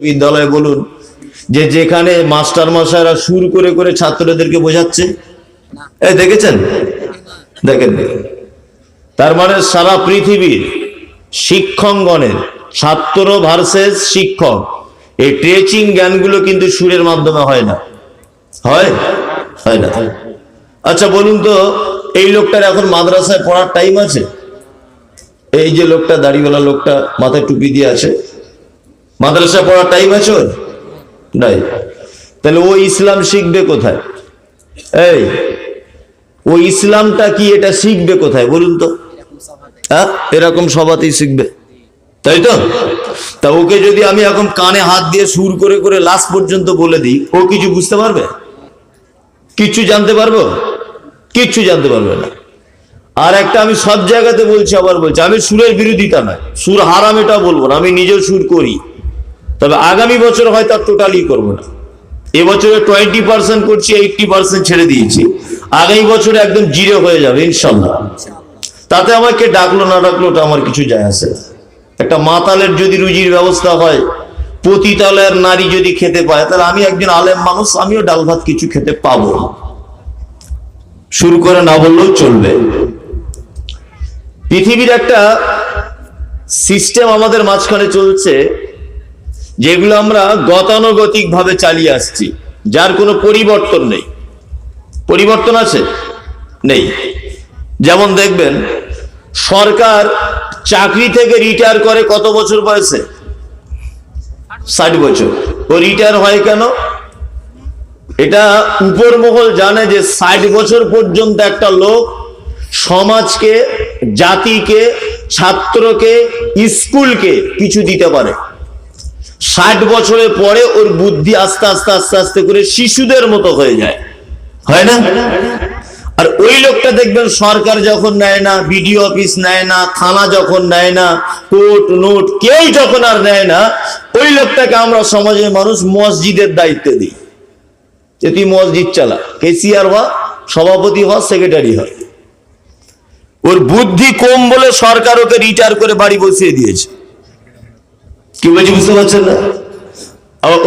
বিদ্যালয়ে বলুন, যে যেখানে মাস্টার মশাইরা সুর করে করে ছাত্রদেরকে বোঝাচ্ছে। এই দেখেছেন? দেখেন। তার মানে সারা পৃথিবীর শিক্ষকগণের ছাত্র ভার্সেস শিক্ষক, এই ট্রেচিং জ্ঞানগুলো কিন্তু সুরের মাধ্যমে হয় না। হয়? হয় না। আচ্ছা বলুন তো, এই লোকটার এখন মাদ্রাসায় পড়ার টাইম আছে? এই যে লোকটা, দাড়িওয়ালা লোকটা মাথায় টুপি দিয়ে আছে। মাদ্রাসায় পড়ার টাইম আছে ওর নাই। তাহলে ও ইসলাম শিখবে কোথায়? এই, ও ইসলামটা কি এটা শিখবে কোথায়? বলুন তো। হ্যাঁ এরকম সবাতেই শিখবে। তাই তো? তা ওকে যদি আমি এখন কানে হাত দিয়ে সুর করে করে লাস্ট পর্যন্ত বলে দিই, ও কিছু বুঝতে পারবে? কিচ্ছু জানতে পারব? কিচ্ছু জানতে পারবে না। আর একটা আমি সব জায়গাতে বলছি, আবার বলছি, আমি সুরের বিরোধিতা নয়। সুর হারাম এটা বলব না, আমি নিজেও সুর করি। তবে আগামী বছর হয়তো টোটালি করব না। এবছরে টোয়েন্টি পার্সেন্ট করছি এইটটি পার্সেন্ট ছেড়ে দিয়েছি। আগামী বছরে একদম জিরো হয়ে যাবে, ইনশাল্লাহ। তাতে আমাকে ডাকলো, না ডাকলো, ওটা আমার কিছু যায় আসে একটা মাতালের যদি রুজির ব্যবস্থা হয় পতিতালয়ের নারী যদি খেতে পায়, তাহলে আমি একজন আলেম মানুষ, আমিও ডাল ভাত কিছু খেতে পাবো শুরু করে না বললেও চলবে। পৃথিবীর একটা সিস্টেম আমাদের মাঝখানে চলছে যেগুলো আমরা গতানুগতিক ভাবে চালিয়ে আসছি, যার কোনো পরিবর্তন নেই। পরিবর্তন আছে? নেই। যেমন দেখবেন, সরকার চাকরি থেকে রিটায়ার করে কত বছর বয়সে? ষাট বছর। ও রিটায়ার হয় কেন? এটা উপর মহল জানে যে ষাট বছর পর্যন্ত একটা লোক সমাজকে, জাতিকে, ছাত্রকে, স্কুলকে কিছু দিতে পারে। ষাট বছরের পরে ওর বুদ্ধি আস্তে আস্তে আস্তে আস্তে করে শিশুদের মতো হয়ে যায়। হয় না? আর ওই লোকটা দেখবেন সরকার যখন নেয় না, বিডিও অফিস নেয় না, থানা যখন নেয় না, কোর্ট, নোট, কেউ যখন আর নেয় না, ওই লোকটাকে আমরা সমাজের মানুষ মসজিদের দায়িত্ব দিই। যে তুই মসজিদ চালা, কেসিআর হওয়া সভাপতি হওয়া সেক্রেটারি হয় ওর বুদ্ধি কম বলে সরকার ওকে রিটায়ার করে বাড়ি বসিয়ে দিয়েছে। কি বলছি বুঝতে পারছেন না?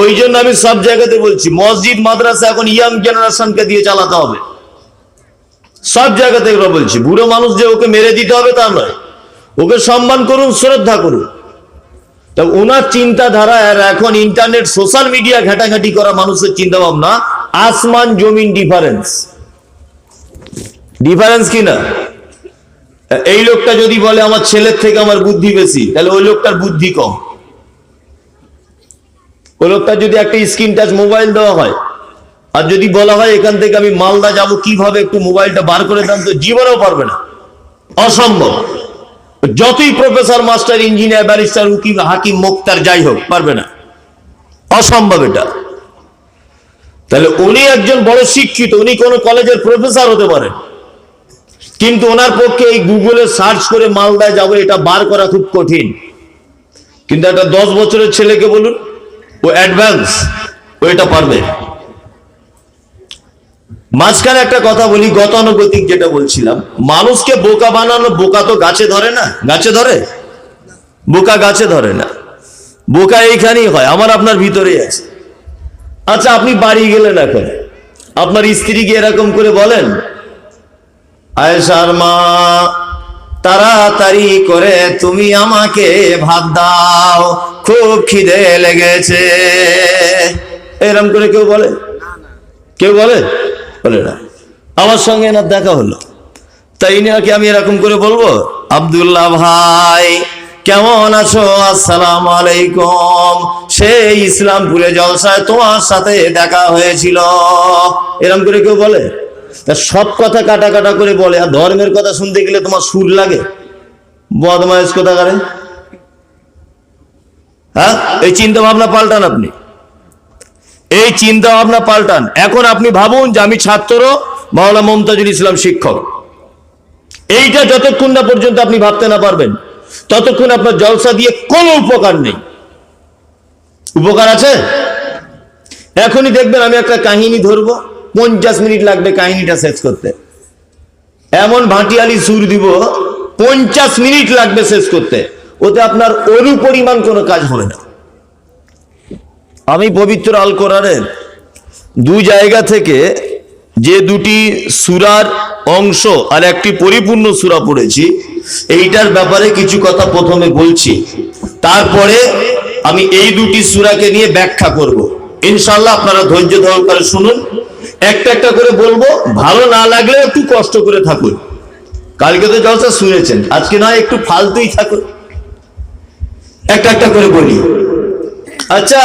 ওই জন্য আমি সব জায়গাতে বলছি, মসজিদ, মাদ্রাসা এখন ইয়াং জেনারেশনকে দিয়ে চালাতে হবে। সব জায়গাতে এগুলো বলছি, বুড়ো মানুষ যে ওকে মেরে দিতে হবে তা নয়। ওকে সম্মান করুন, শ্রদ্ধা করুন। তা ওনার চিন্তাধারা আর এখন ইন্টারনেট সোশ্যাল মিডিয়া ঘাটাঘাটি করা মানুষের চিন্তা ভাবনা আসমান, জমিন ডিফারেন্স ডিফারেন্স কি না? এই লোকটা যদি বলে, আমার ছেলের থেকে আমার বুদ্ধি বেশি, তাহলে ওই লোকটার বুদ্ধি কম। ওই লোকটা যদি একটা স্ক্রিন টাচ মোবাইল দেওয়া হয়, আর যদি বলা হয় এখান থেকে আমি মালদা যাব কীভাবে একটু মোবাইলটা বার করে দেন, তো জীবনেও পারবে না। অসম্ভব। যতই প্রফেসর, মাস্টার, ইঞ্জিনিয়ার, ব্যারিস্টার, উকিল, হাকিম, মুক্তার যাই হোক, পারবে না। অসম্ভব এটা। তাহলে উনি একজন বড় শিক্ষিত, উনি কোন কলেজের প্রফেসর হতে পারেন কিন্তু ওনার পক্ষে এই গুগলে সার্চ করে মালদায় যাব, এটা বার করা খুব কঠিন। কিন্তু একটা দশ বছরের ছেলেকে বলুন ও অ্যাডভান্স ও এটা পারবে। মাঝখানে একটা কথা বলি, গতানুগতিক যেটা বলছিলাম, মানুষকে বোকা বানানো, বোকা তো গাছে ধরে না? গাছে ধরে? বোকা গাছে ধরে না। বোকা এইখানেই হয়, আমার আপনার ভিতরেই আছে। আচ্ছা আপনি বাড়ি গেলেন এখন? আপনার স্ত্রীকে এরকম করে বলেন, আয়েশার মা তাড়াতাড়ি করে তুমি আমাকে ভাত দাও। খুব খিদে লেগেছে। এরম করে কেউ বলে? কেউ বলে? বলে না। আমার সঙ্গে এনার দেখা হলো। তাই নাকি আমি এরকম করে বলব? আব্দুল্লাহ ভাই, কেমন আছো? আসসালাম আলাইকুম। সেই ইসলামপুরে জলসায় তোমার সাথে দেখা হয়েছিল। এরকম করে কেউ বলে? সব কথা কাটা কাটা করে বলে, আর ধর্মের কথা শুনতে গেলে তোমার সুর লাগে? বদমাইশ কথা করে হ্যাঁ? এই চিন্তা ভাবনা পাল্টান আপনি। এই চিন্তা ভাবনা পাল্টান। এখন আপনি ভাবুন যে আমি ছাত্র, মাওলা মমতাজুল ইসলাম শিক্ষক। এইটা যতক্ষণ না পর্যন্ত আপনি ভাবতে না পারবেন, ততক্ষণ আপনার জলসা দিয়ে কোনো উপকার নেই। উপকার আছে? এখনই দেখবেন আমি একটা কাহিনী ধরবো। পঞ্চাশ মিনিট লাগবে কাহিনীটা শেষ করতে। এমন ভাটিয়ালি সুর দিব, পঞ্চাশ মিনিট লাগবে শেষ করতে। ওতে আপনার অরু পরিমাণ কোনো কাজ হবে না। আমি পবিত্র আল কোরআনের দু জায়গা থেকে যে দুটি সুরার অংশ আর একটি পরিপূর্ণ সুরা পড়েছি, এইটার ব্যাপারে কিছু কথা প্রথমে বলছি। তারপরে আমি এই দুটি সুরাকে নিয়ে ব্যাখ্যা করব। ইনশাল্লাহ আপনারা ধৈর্য ধারণ করে শুনুন। একটা একটা করে বলব, ভালো না লাগলে একটু কষ্ট করে থাকুন। কালকে তো জলসা শুনেছেন, আজকে নয়, একটু ফালতুই থাকুন। একটা একটা করে বলি। আচ্ছা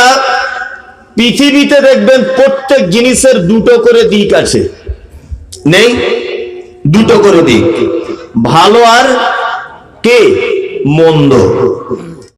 পৃথিবীতে দেখবেন প্রত্যেক জিনিসের দুটো করে দিক আছে। নেই, দুটো করে দিক। ভালো আর কে? মন্দ।